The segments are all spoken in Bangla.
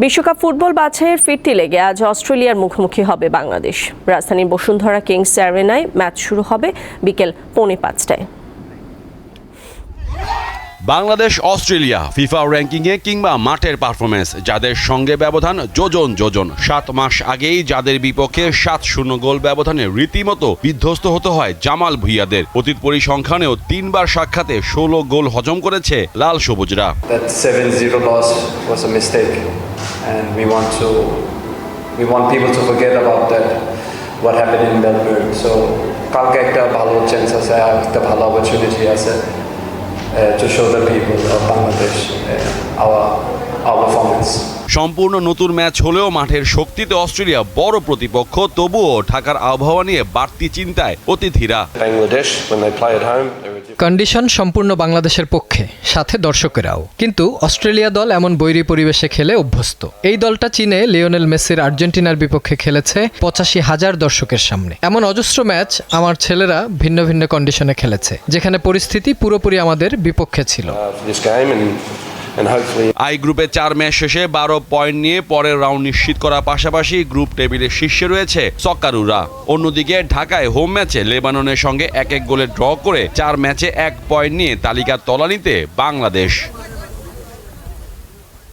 বিশ্বকাপ ফুটবল বাছাইয়ের ফিরতি লেগে আজ অস্ট্রেলিয়ার মুখোমুখি হবে বাংলাদেশ। রাজধানীর বসুন্ধরা কিংস অ্যারেনায় ম্যাচ শুরু হবে বিকেল পৌনে পাঁচটায়। বাংলাদেশ, অস্ট্রেলিয়া, ফিফা র্যাঙ্কিংয়ে কিংবা মাঠের পারফরমেন্স যাদের সঙ্গে ব্যবধান যোজন যোজন। সাত মাস আগেই যাদের বিপক্ষে সাত শূন্য গোল ব্যবধানে রীতিমতো বিধ্বস্ত হতে হয় জামাল ভুইয়াদের। অতীত পরিসংখ্যানেও তিনবার সাক্ষাতে ষোলো গোল হজম করেছে লাল সবুজরা। That 7-0 loss was a mistake, and we want to, we want people to forget about that, what happened in Melbourne. So, কালকে একটা ভালো চান্স আছে একটা ভালো অপরচুনিটি আছে। To show the people of Bangladesh uh, our our performance. সম্পূর্ণ নতুন ম্যাচ হলেও মাঠের শক্তিতে অস্ট্রেলিয়া বড় প্রতিপক্ষ তবুও ঢাকার আবহাওয়া নিয়ে বাড়তি চিন্তায় অতিথিরা। কন্ডিশন সম্পূর্ণ বাংলাদেশের পক্ষে, সাথে দর্শকেরাও। কিন্তু অস্ট্রেলিয়া দল এমন বৈরী পরিবেশে খেলে অভ্যস্ত। এই দলটা চীনে লিওনেল মেসির আর্জেন্টিনার বিপক্ষে খেলেছে পঁচাশি হাজার দর্শকের সামনে। এমন অজস্র ম্যাচ আমার ছেলেরা ভিন্ন ভিন্ন কন্ডিশনে খেলেছে, যেখানে পরিস্থিতি পুরোপুরি আমাদের বিপক্ষে ছিল। আই গ্রুপে চার ম্যাচ শেষে বারো পয়েন্ট নিয়ে পরের রাউন্ড নিশ্চিত করার পাশাপাশি গ্রুপ টেবিলের শীর্ষে রয়েছে সকারুরা। অন্যদিকে ঢাকায় হোম ম্যাচে লেবাননের সঙ্গে এক এক গোলে ড্র করে চার ম্যাচে এক পয়েন্ট নিয়ে তালিকার তলানিতে বাংলাদেশ।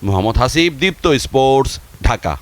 মোহাম্মদ হাসিব, দীপ্ত স্পোর্টস, ঢাকা।